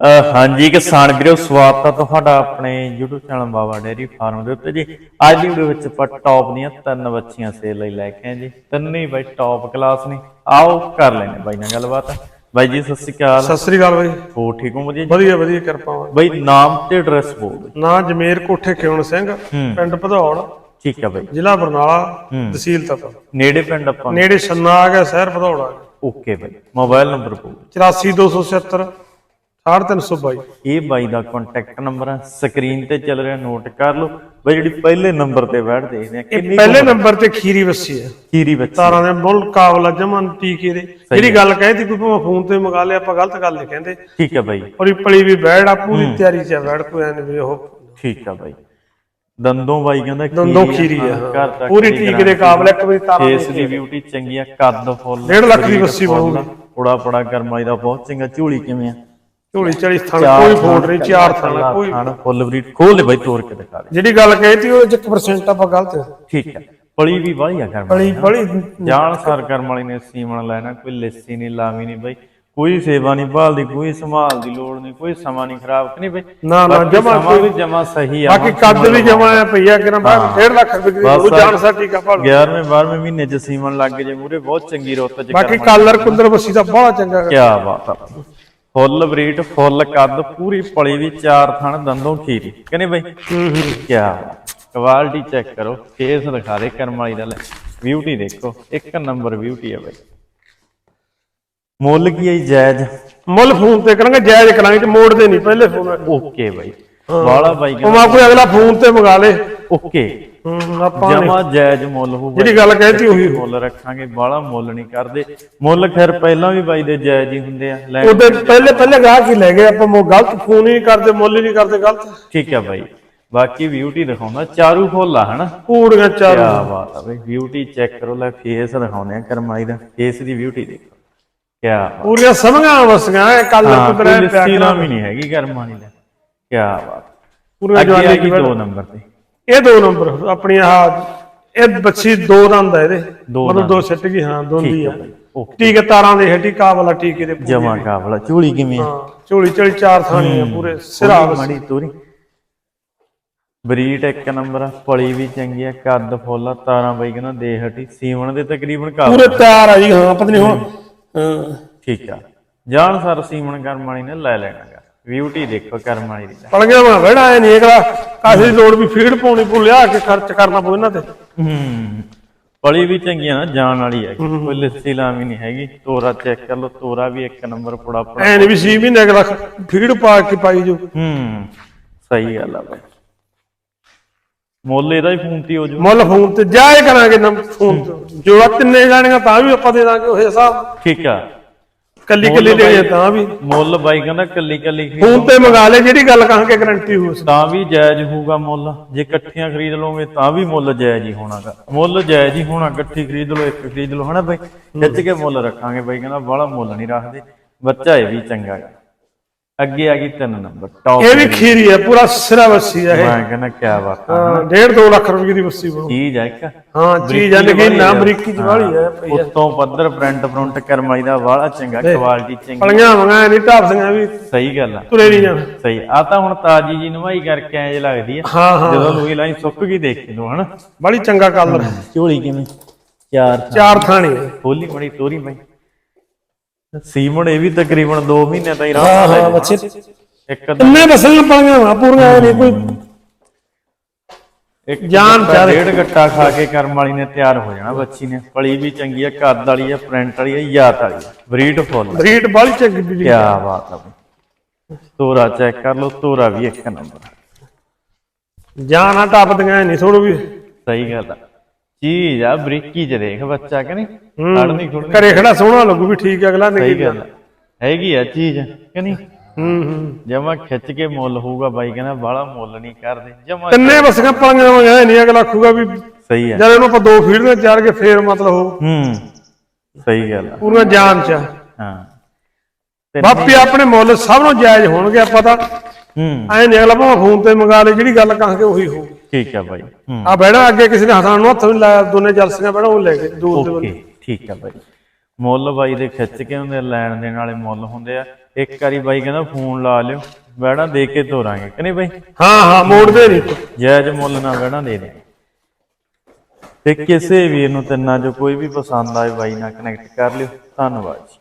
ਹਾਂਜੀ ਕਿਸਾਨ ਵੀਰੋ ਸਵਾਗਤ ਹੈ ਤੁਹਾਡਾ ਆਪਣੇ YouTube channel Baba dairy farm ਦੇ ਉੱਤੇ ਜੀ। ਅੱਜ ਦੀ ਵੀਡੀਓ ਵਿੱਚ ਆਪਾਂ ਟੌਪ ਦੀਆਂ ਤਿੰਨ ਬੱਚੀਆਂ ਸੇਲ ਲਈ ਲੈ ਕੇ ਆਏ ਜੀ। ਤਿੰਨੇ ਹੀ ਬਾਈ ਟੌਪ ਕਲਾਸ ਨੇ। ਆਓ ਕਰ ਲੈਣੇ ਬਾਈ ਨਾਲ ਗੱਲਬਾਤ। ਬਾਈ ਜੀ ਸਤਿ ਸ਼੍ਰੀ ਅਕਾਲ। ਸਤਿ ਸ੍ਰੀ ਅਕਾਲ ਬਾਈ। ਹੋ ਠੀਕ ਹੋ ਵਧੀਆ ਜੀ? ਵਧੀਆ ਵਧੀਆ ਕਿਰਪਾ। ਬਾਈ। ਨਾਮ ਤੇ ਐਡਰੈਸ ਬੋਲ। ਨਾਂ ਜਮੇਰ ਕੋਠੇ ਖਿਉਣ ਸਿੰਘ ਪਿੰਡ ਭਦੌੜ ਠੀਕ ਹੈ ਬਾਈ। ਜ਼ਿਲ੍ਹਾ ਬਰਨਾਲਾ ਤਹਿਸੀਲ ਤਪਾ ਨੇੜੇ ਪਿੰਡ ਆਪਾਂ? ਨੇੜੇ ਆ ਗਿਆ ਸ਼ਹਿਰ ਭਦੌੜ ਆ। ਓਕੇ ਬਾਈ। ਮੋਬਾਈਲ ਨੰਬਰ ਬੋਲ 84270 322 ਇਹ ਬਾਈ ਦਾ ਕੰਟੈਕਟ ਨੰਬਰ ਹੈ ਸਕਰੀਨ ਤੇ ਚੱਲ ਰਿਹਾ ਨੋਟ ਕਰ ਲਓ। ਬਾਈ ਜਿਹੜੀ ਪਹਿਲੇ ਨੰਬਰ ਤੇ ਬੈਠ ਦੇਖਦੇ ਆ ਕਿੰਨੀ ਪਹਿਲੇ ਨੰਬਰ ਤੇ ਖੀਰੀ ਵੱਸੀ ਹੈ ਕੀਰੀ ਬੱਚੀ ਤਾਰਾਂ ਦੇ ਮੁੱਲ ਕਾਬਲਾ ਜਮਨ ਟੀਕੇ ਦੇ ਜਿਹੜੀ ਗੱਲ ਕਹਿਤੀ ਕੋਈ ਭਾਵੇਂ ਫੋਨ ਤੇ ਮੰਗਾ ਲਿਆ ਆਪਾਂ ਗਲਤ ਗੱਲ ਨਹੀਂ ਕਹਿੰਦੇ। ਠੀਕ ਹੈ ਬਾਈ। ਔਰ ਪਲੀ ਵੀ ਬੈੜ ਆ ਪੂਰੀ ਤਿਆਰੀ ਚ ਆ ਬੈੜ ਕੋਈ ਐ ਵੀ ਉਹ ਠੀਕ ਆ ਬਾਈ। ਦੰਦੋਂ ਬਾਈ ਕਹਿੰਦਾ ਦੰਦੋਂ ਖੀਰੀ ਆ, ਪੂਰੀ ਟੀਕੇ ਦੇ ਕਾਬਲ ਇੱਕ ਵਾਰੀ ਤਾਰਾਂ ਫੇਸ ਦੀ ਬਿਊਟੀ ਚੰਗੀ ਆ ਕੱਦ ਫੁੱਲ ਡੇਢ ਲੱਖ ਦੀ ਵੱਸੀ ਬਣੂਗੀ। ਥੋੜਾ ਪੜਾ ਕਰਮਾਈ ਦਾ ਬਹੁਤ ਚੰਗਾ। ਝੂਲੀ ਕਿਵੇਂ ਆ? ਝੋਲੀ ਚੜੀ ਥਣ ਕੋਈ ਫੋੜ ਨਹੀਂ ਚਾਰ ਥਣ ਕੋਈ ਖਾਣ ਫੁੱਲ ਬਰੀਡ ਖੋਲ ਦੇ ਬਾਈ ਤੋੜ ਕੇ ਦਿਖਾ ਦੇ। ਜਿਹੜੀ ਗੱਲ ਕਹਿਤੀ ਉਹ 1% ਆਪਾਂ ਗਲਤ ਠੀਕ ਆ ਪਲੀ ਵੀ ਵਾਹੀ ਆ ਕਰਮ ਬੜੀ ਬੜੀ ਜਾਣ ਸਾਰ ਕਰਮ ਵਾਲੀ ਨੇ ਸੀਮਣ ਲੈਣਾ ਕੋਈ ਲੱਸੀ ਨਹੀਂ ਲਾਵੀ ਨਹੀਂ ਬਾਈ। ਕੋਈ ਸੇਵਾ ਨਹੀਂ ਭਾਲਦੀ ਕੋਈ ਸੰਭਾਲ ਦੀ ਲੋੜ ਨਹੀਂ ਕੋਈ ਸਮਾਂ ਨਹੀਂ ਖਰਾਬ ਨਹੀਂ ਬਾਈ। ਨਾ ਨਾ ਜਮਾ ਵੀ ਜਮਾ ਸਹੀ ਆ ਬਾਕੀ ਕੱਦ ਵੀ ਜਮਾ ਆ ਪਈਆ ਕਿਨਾਂ ਬਾਅਦ 1.5 ਲੱਖ ਰੁਪਏ ਦੀ ਉਹ ਜਾਣ ਸਾ ਟੀਕਾ ਭਾਲ 11ਵੇਂ 12ਵੇਂ ਮਹੀਨੇ ਚ ਸੀਮਣ ਲੱਗ ਜੇ ਮੂਰੇ ਬਹੁਤ ਚੰਗੀ ਰੁੱਤ ਚ ਬਾਕੀ ਕਾਲਰ ਕੁੰਦਰ ਬੱਸੀ ਦਾ ਬੜਾ ਚੰਗਾ ਕੀ ਬਾਤ ਆ। ਫੁੱਲ ਬਰੀਟ ਫੁੱਲ ਕੱਦ ਪੂਰੀ ਪਲੀ ਵੀ ਚਾਰ ਥਣ ਦੰਦੋਂ ਖੀਰੀ। ਕਹਿੰਦੇ ਬਈ? ਹੂੰ ਹੂੰ ਕੀ ਕੁਆਲਿਟੀ ਚੈੱਕ ਕਰੋ ਫੇਸ ਦਿਖਾ ਦੇ ਕਰਮ ਵਾਲੀ ਦਾ ਲੈ। ਬਿਊਟੀ ਦੇਖੋ ਇੱਕ ਨੰਬਰ ਬਿਊਟੀ ਆ ਬਈ। ਮੁੱਲ ਕੀ ਹੈ? ਜਾਇਜ਼? ਮੁੱਲ ਫੋਨ ਤੇ ਕਰਾਂਗੇ ਜਾਇਜ਼ ਕਰਾਂਗੇ ਤੇ ਮੋੜਦੇ ਨਹੀਂ ਪਹਿਲੇ ਫੋਨ ਓਕੇ ਬਾਈ। ਵਾਲਾ ਬਾਈ ਉਹ ਮਾ ਕੋਈ ਅਗਲਾ ਫੋਨ ਤੇ ਮੰਗਾ ਲੇ। ਓਕੇ। ਹੂੰ ਆਪਾਂ ਨੇ ਜਮਾ ਜਾਇਜ਼ ਮੁੱਲ ਹੋਊਗਾ ਜਿਹੜੀ ਗੱਲ ਕਹਿਤੀ ਉਹੀ ਮੁੱਲ ਰੱਖਾਂਗੇ ਬਾਲਾ ਮੁੱਲ ਨਹੀਂ ਕਰਦੇ। ਮੁੱਲ ਖੈਰ ਪਹਿਲਾਂ ਵੀ ਬਾਈ ਦੇ ਜਾਇਜ਼ ਹੀ ਹੁੰਦੇ ਆ ਲੈ ਉਹਦੇ ਪਹਿਲੇ ਪਹਿਲੇ ਗਾਹ ਕੀ ਲੈ ਗਏ ਆਪਾਂ ਮੋ ਗਲਤ ਫੋਨ ਹੀ ਨਹੀਂ ਕਰਦੇ ਮੁੱਲ ਹੀ ਨਹੀਂ ਕਰਦੇ ਗਲਤ। ਠੀਕ ਹੈ ਬਾਈ। ਬਾਕੀ ਬਿਊਟੀ ਦਿਖਾਉਂਦਾ ਚਾਰੂ ਫੁੱਲ ਆ ਹਨਾ? ਕੂੜੀਆਂ ਚਾਰ। ਕਿਆ ਬਾਤ ਆ ਬਈ ਬਿਊਟੀ ਚੈੱਕ ਕਰੋ ਲੈ ਫੇਸ ਦਿਖਾਉਂਦੇ ਆ ਕਰਮਾਈ ਦਾ ਫੇਸ ਦੀ ਬਿਊਟੀ ਦੇਖੋ। ਬਾਤ। ਪੂਰੀਆਂ ਸਮਝਾਂ ਵਸੀਆਂ ਕੱਲ ਹਾਂ ਕੁਦਰੇ ਪਿਆ ਨਹੀਂ ਹੈਗੀ ਕਰਮਾਂ ਦੀ। ਕਿਆ ਬਾਤ। ਪੂਰੀਆਂ ਅੱਗੇ ਜਵਾਨੀ ਆ ਕੀ ਦੋ ਨੰਬਰ ਤੇ। ਇਹ ਦੋ ਨੰਬਰ ਆਪਣੀ ਆਹ ਇਹ ਬੱਚੀ ਦੋ ਦੰਦ ਆ ਇਹਦੇ। ਦੋ ਮਤਲਬ ਦੋ ਛੱਟ ਗਈ ਹਾਂ ਦੋਂਦੀ ਆ। ਓਕੇ। ਟੀਕੇ ਤਾਰਾਂ ਦੇ ਹੱਡੀ ਕਾਬਲਾ ਟੀਕੇ ਦੇ ਪੂਰੇ। ਜਮਾ ਕਾਬਲਾ ਝੂਲੀ ਕਿਵੇਂ ਆ? ਹਾਂ ਝੋਲੀ ਚੜੀ ਚਾਰ ਥਾਣੀ ਆ ਪੂਰੇ ਸਿਰਾ ਮਾੜੀ ਤੋਰੀ। ਬਰੀਟ ਇੱਕ ਨੰਬਰ ਆ ਪਲੀ ਵੀ ਚੰਗੀ ਆ ਕੱਦ ਫੁੱਲ ਆ ਤਾਰਾਂ ਬਾਈ ਕਹਿੰਦਾ ਦੇ ਹਟੀ ਸੀਵਣ ਦੇ ਤਕਰੀਬਨ ਕਾਬਲ। ਪੂਰੇ ਤਿਆਰ ਆ ਜੀ ਹਾਂ ਪਤਾ ਨਹੀਂ ਹੁਣ ਠੀਕ ਆ। ਜਾਣ ਸਰ ਸੀਮਣ ਕਰਮ ਵਾਲੀ ਨੇ ਲੈ ਲੈਣਾਗਾ ਬਿਊਟੀ ਦੇਖੋ ਕਰਮ ਵਾਲੀ ਦੀ। ਪਲਗਿਆ ਮੈਂ ਬਹਿਣਾ ਐ ਨਹੀਂ ਅਗਲਾ ਕਾਸੇ ਲੋੜ ਵੀ ਫੀਡ ਪਾਉਣੀ ਪੂ ਲਿਆ ਕੇ ਖਰਚ ਕਰਨਾ ਪਊ ਇਹਨਾਂ ਤੇ। ਹੂੰ। ਪਲੀ ਵੀ ਚੰਗੀ ਆ ਨਾ ਜਾਣ ਵਾਲੀ ਹੈ ਕੋਈ ਲੱਸੀ ਲਾਵੀ ਨਹੀਂ ਹੈਗੀ। ਤੋਰਾ ਚੈੱਕ ਕਰ ਲਓ ਤੋਰਾ ਵੀ ਇੱਕ ਨੰਬਰ ਪੜਾ ਪੜਾ। ਐ ਨਹੀਂ ਵੀ 6 ਮਹੀਨੇ ਅਗਲਾ ਫੀਡ ਪਾ ਕੇ ਪਾਈ ਜੋ ਹੂੰ ਸਹੀ ਗੱਲ ਆ ਬਾਈ। ਮੁੱਲ ਇਹਦਾ ਹੀ ਫੋਨ ਤੇ ਹੋ ਜੂ ਮੁੱਲ ਫੋਨ ਤੇ ਜਾਏ ਕਰਾਂਗੇ ਨਾ ਫੋਨ। ਜੋੜਾ ਤਿੰਨੇ ਜਾਣੀਆਂ ਤਾਂ ਵੀ ਆਪਾਂ ਦੇ ਦਾਂਗੇ ਉਹ ਹਿਸਾਬ। ਠੀਕ ਆ। ਕੱਲੀ ਕੱਲੀ ਲੈਣੀ ਆ ਤਾਂ ਵੀ। ਮੁੱਲ ਬਾਈ ਕਹਿੰਦਾ ਕੱਲੀ ਕੱਲੀ ਖਰੀਦ ਫੋਨ ਤੇ ਮੰਗਾ ਲੈ ਜਿਹੜੀ ਗੱਲ ਕਹਾਂਗੇ ਗਾਰੰਟੀ ਹੋ ਸਕਦੀ। ਤਾਂ ਵੀ ਜਾਇਜ਼ ਹੋਊਗਾ ਮੁੱਲ। ਜੇ ਇਕੱਠੀਆਂ ਖਰੀਦ ਲਓਗੇ ਤਾਂ ਵੀ ਮੁੱਲ ਜਾਇਜ਼ ਹੀ ਹੋਣਾਗਾ। ਮੁੱਲ ਜਾਇਜ਼ ਹੀ ਹੋਣਾ ਇਕੱਠੀ ਖਰੀਦ ਲਓ ਇੱਕ ਖਰੀਦ ਲਓ ਹਨਾ ਬਾਈ? ਖਿੱਚ ਕੇ ਮੁੱਲ ਰੱਖਾਂਗੇ ਬਾਈ ਕਹਿੰਦਾ ਬਾਹਲਾ ਮੁੱਲ ਨਹੀਂ ਰੱਖਦੇ ਬੱਚਾ ਇਹ ਵੀ ਚੰਗਾ ਗਾ। ਅੱਗੇ ਆ ਗਈ ਤਿੰਨ ਨੰਬਰ ਟੌਪ ਇਹ ਵੀ ਖੀਰੀ ਹੈ ਪੂਰਾ ਸਿਰਾ ਵੱਸੀ ਹੈ ਇਹ। ਮੈਂ ਕਹਿੰਦਾ ਕੀ ਬਾਤ ਹਾਂ, ਡੇਢ 2 ਲੱਖ ਰੁਪਏ ਦੀ ਵੱਸੀ ਬਣੂ। ਚੀਜ਼ ਆ ਇੱਕ। ਹਾਂ ਚੀਜ਼ ਆ ਲੇਕਿਨ ਨਾ ਬਰੀਕੀ ਚ ਵਾਲੀ ਹੈ ਪਈ ਹੈ ਉੱਤੋਂ ਪੱਧਰ ਪ੍ਰਿੰਟ ਫਰੰਟ ਕਰਮਾਈ ਦਾ ਬਾਹਲਾ ਚੰਗਾ ਕੁਆਲਿਟੀ ਚੰਗੀ। ਪਲੀਆਂ ਮੰਗਾ ਨਹੀਂ ਢਾਬਸੀਆਂ ਵੀ ਸਹੀ ਗੱਲ ਆ। ਤੁਰੇ ਨਹੀਂ ਜਾਣ ਸਹੀ। ਆ ਤਾਂ ਹੁਣ ਤਾਜੀ ਜੀ ਨਵਾਈ ਕਰਕੇ ਐਂ ਜੇ ਲੱਗਦੀ ਆ। ਹਾਂ ਹਾਂ। ਜਦੋਂ ਲੋਈ ਲਾਈ ਸੁੱਕ ਗਈ ਦੇਖ ਲਓ ਹਨਾ? ਬੜੀ ਚੰਗਾ ਕਲਰ ਝੋਲੀ ਕਿਵੇਂ? ਚਾਰ ਚਾਰ ਥਾਣੀ ਹੈ ਹੋਲੀ ਬੜੀ ਤੋਰੀ ਬਾਈ। ਸੀਮਣ ਇਹ ਵੀ ਤਕਰੀਬਨ 2 ਮਹੀਨੇ ਤਾਂ ਹੀ ਹਾਂ ਰਾਹ ਹਾਂ ਬੱਚੇ ਇੱਕ ਅੱਧਾ- ਕਿੰਨੇ ਬਸਾਂ ਪਲੀਆਂ ਵਾ ਪੂਰੀਆਂ ਨਹੀਂ ਕੋਈ। ਇੱਕ ਜਾਨ ਗੱਟਾ, ਚਾਰੇ। ਡੇਢ ਗੱਟਾ ਖਾ ਕੇ ਕਰਮ ਵਾਲੀ ਨੇ ਤਿਆਰ ਹੋ ਜਾਣਾ ਬੱਚੀ ਨੇ। ਪਲੀ ਵੀ ਚੰਗੀ ਆ ਕੱਦ ਵਾਲੀ ਆ ਪ੍ਰਿੰਟ ਵਾਲੀ ਆ ਯਾਤ ਵਾਲੀ ਆ। ਬਰੀਡ ਫੁੱਲ ਬਰੀਡ ਬੜੀ ਚੰਗੀ ਬਿਜਲੀ ਕੀ ਬਾਤ ਆ ਬਈ। ਤੋਰਾ ਚੈੱਕ ਕਰ ਲਓ ਤੋਰਾ ਵੀ ਇੱਕ ਨੰਬਰ ਜਾਨ ਆ ਟੱਪਦੀਆਂ ਨਹੀਂ ਥੋੜੋ ਵੀ। ਸਹੀ ਗੱਲ ਆ। ਚੀਜ਼ ਆ ਬਰੀਕੀ ਚ ਦੇਖ ਬੱਚਾ ਕਿ ਨਹੀਂ? ਖੜਨੀ ਖੁੜਨੀ। ਘਰੇ ਖੜਾ ਸੋਹਣਾ ਲੱਗੂ ਵੀ ਠੀਕ ਹੈ ਅਗਲਾ ਨਹੀਂ ਸਹੀ ਗੱਲ ਆ। ਹੈਗੀ ਆ ਚੀਜ਼ ਕਿ ਨਹੀਂ? ਹੂੰ ਹੂੰ। ਜਮਾ ਖਿੱਚ ਕੇ ਮੁੱਲ ਹੋਊਗਾ ਬਾਈ ਕਹਿੰਦਾ ਬਾਹਲਾ ਮੁੱਲ ਨਹੀਂ ਕਰਦੇ। ਜਮਾ ਤਿੰਨੇ ਬਸਾਂ ਪਲੀਆਂ ਮੰਗਾ ਨਹੀਂ ਅਗਲਾ ਆਖੂਗਾ ਵੀ ਸਹੀ ਆ। ਜਦ ਇਹਨੂੰ ਆਪਾਂ ਦੋ ਫੀਡ ਦੇ ਚਾਰ ਕੇ ਫੇਰ ਮਤਲਬ ਹੋ ਹੂੰ ਸਹੀ ਗੱਲ ਆ। ਪੂਰੀਆਂ ਜਾਨ ਚ ਆ। ਹਾਂ। ਤੇ ਬਾਪੀ ਆਪਣੇ ਮੁੱਲ ਸਭ ਨੂੰ ਜਾਇਜ਼ ਹੋਣਗੇ ਆਪਾਂ ਤਾਂ। ਹੂੰ। ਐ ਨਹੀਂ ਅਗਲਾ ਭਾਵੇਂ ਫੋਨ ਤੇ ਮੰਗਾ ਲੈ ਜਿਹੜੀ ਗੱਲ ਕਹਾਂਗੇ ਉਹੀ ਹੋਊ। ਠੀਕ ਆ ਬਾਈ। ਹੂੰ। ਆ ਬੈਣਾ ਅੱਗੇ ਕਿਸੇ ਨੇ ਹਸਾਨ ਨੂੰ ਹੱਥ ਵੀ ਨੀ ਲਾਇਆ ਦੋਨੇ ਜਰਸੀਆਂ ਬੈਣਾ ਉਹ ਲੈ ਕੇ ਦੂਰ ਦੇ ਓਕੇ ਠੀਕ ਆ ਬਾਈ। ਮੁੱਲ ਬਾਈ ਦੇ ਖਿੱਚ ਕੇ ਹੁੰਦੇ ਆ, ਲੈਣ ਦੇਣ ਵਾਲੇ ਮੁੱਲ ਹੁੰਦੇ ਆ। ਇੱਕ ਵਾਰੀ ਬਾਈ ਕਹਿੰਦਾ ਫੋਨ ਲਾ ਲਿਓ ਬੈੜਾ ਦੇ ਕੇ ਤੋਰਾਂਗੇ ਕਿ ਨਹੀਂ ਬਾਈ? ਹਾਂ ਹਾਂ ਮੋੜਦੇ ਨਹੀਂ ਜਾਇਜ਼ ਮੁੱਲ ਨਾਲ ਬੈੜਾ ਦੇ ਦੇ। ਤੇ ਕਿਸੇ ਵੀਰ ਨੂੰ ਤਿੰਨਾਂ ਚੋਂ ਕੋਈ ਵੀ ਪਸੰਦ ਆਏ ਬਾਈ ਨਾਲ ਕਨੈਕਟ ਕਰ ਲਿਓ। ਧੰਨਵਾਦ ਜੀ।